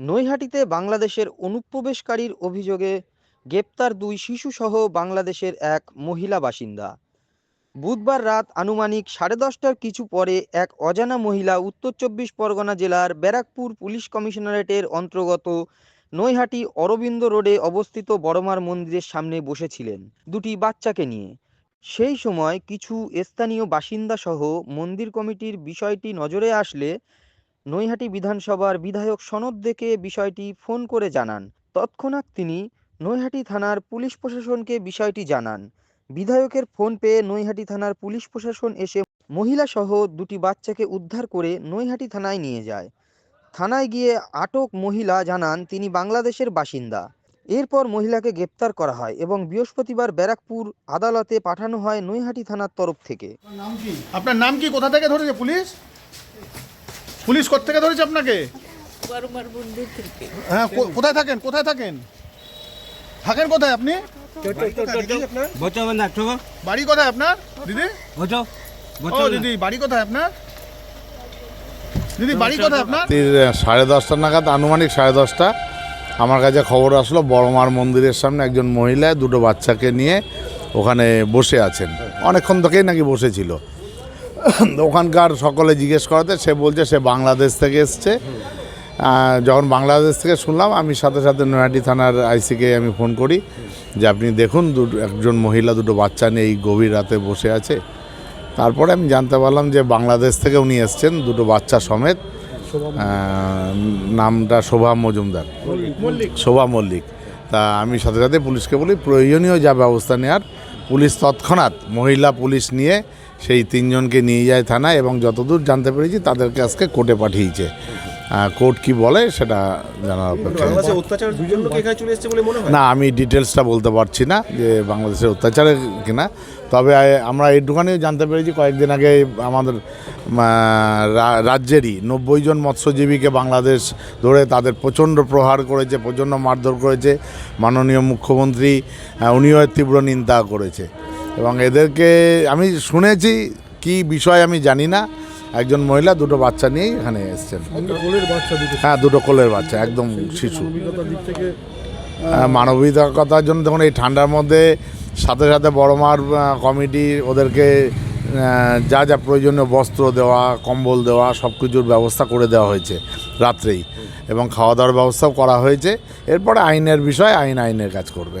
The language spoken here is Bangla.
নৈহাটিতে বাংলাদেশের অনুপ্রবেশকারীর অভিযোগে গ্রেপ্তার দুই শিশুসহ বাংলাদেশের এক মহিলা বাসিন্দা। বুধবার রাত আনুমানিক সাড়ে দশটার কিছু পরে এক অজানা মহিলা উত্তর চব্বিশ পরগনা জেলার ব্যারাকপুর পুলিশ কমিশনারেটের অন্তর্গত নৈহাটি অরবিন্দ রোডে অবস্থিত বড়মার মন্দিরের সামনে বসেছিলেন দুটি বাচ্চাকে নিয়ে। সেই সময় কিছু স্থানীয় বাসিন্দা সহ মন্দির কমিটির বিষয়টি নজরে আসলে নৈহাটি বিধানসভার বিধায়ক সনদ দেখে বিষয়টি ফোন করে জানান। তৎক্ষণাৎ তিনি নৈহাটি থানার পুলিশ প্রশাসনকে বিষয়টি জানান। বিধায়কের ফোন পেয়ে নৈহাটি থানার পুলিশ প্রশাসন এসে মহিলা সহ দুটি বাচ্চাকে উদ্ধার করে নৈহাটি থানায় নিয়ে যায়। থানায় গিয়ে আটক মহিলা জানান, তিনি বাংলাদেশের বাসিন্দা। এরপর মহিলাকে গ্রেপ্তার করা হয় এবং বৃহস্পতিবার ব্যারাকপুর আদালতে পাঠানো হয় নৈহাটি থানার তরফ থেকে। আপনার নাম কি? কোথা থেকে ধরেছে পুলিশ? পুলিশ কোথা ধরেছে আপনাকে? থেকে। হ্যাঁ কো- কোথায় থাকেন? কোথায় থাকেন? থাকেন কোথায় আপনি? বাড়ি কোথায় আপনার? দিদি? ও দিদি বাড়ি কোথায় আপনার? দিদি বাড়ি কোথায় আপনার? সাড়ে দশটা নাগাদ আনুমানিক সাড়ে দশটা। আমার কাছে খবর আসলো বড়মার মন্দিরের সামনে একজন মহিলা দুটো বাচ্চাকে নিয়ে ওখানে বসে আছেন। অনেকক্ষণ থেকেই নাকি বসেছিল। ওখানকার সকলে জিজ্ঞেস করাতে সে বলছে সে বাংলাদেশ থেকে এসছে। যখন বাংলাদেশ থেকে শুনলাম আমি সাথে সাথে নৈহাটি থানার আইসিকে আমি ফোন করি যে আপনি দেখুন দুটো একজন মহিলা দুটো বাচ্চা নিয়ে এই গভীর রাতে বসে আছে। তারপরে আমি জানতে পারলাম যে বাংলাদেশ থেকে উনি এসছেন দুটো বাচ্চা সমেত। নামটা শোভা মজুমদার। শোভা মল্লিক। তা আমি সাথে সাথে পুলিশকে বলি প্রয়োজনীয় যা ব্যবস্থা নেওয়ার পুলিশ তৎক্ষণাৎ মহিলা পুলিশ নিয়ে সেই তিনজনকে নিয়ে যায় থানায় এবং যতদূর জানতে পেরেছি তাদেরকে আজকে কোর্টে পাঠিয়েছে। কোর্ট কি বলে সেটা জানার অপেক্ষা না আমি ডিটেলসটা বলতে পারছি না যে বাংলাদেশের অত্যাচারে কিনা। তবে আমরা এইটুখানি জানতে পেরেছি কয়েকদিন আগে আমাদের রাজ্যেরই নব্বই জন মৎস্যজীবীকে বাংলাদেশ ধরে তাদের প্রচণ্ড প্রহার করেছে প্রচণ্ড মারধর করেছে। মাননীয় মুখ্যমন্ত্রী উনিও তীব্র নিন্দা করেছে। এবং এদেরকে আমি শুনেছি কি বিষয় আমি জানি না। একজন মহিলা দুটো বাচ্চা নিয়েই এখানে এসছেন। হ্যাঁ দুটো কোলের বাচ্চা একদম শিশু। মানবিকতার জন্য দেখুন এই ঠান্ডার মধ্যে সাথে সাথে বড় মার কমিটি ওদেরকে যা যা প্রয়োজনীয় বস্ত্র দেওয়া কম্বল দেওয়া সব কিছুর ব্যবস্থা করে দেওয়া হয়েছে রাত্রেই। এবং খাওয়া দাওয়ার ব্যবস্থাও করা হয়েছে। এরপরে আইনের বিষয় আইন আইনের কাজ করবে।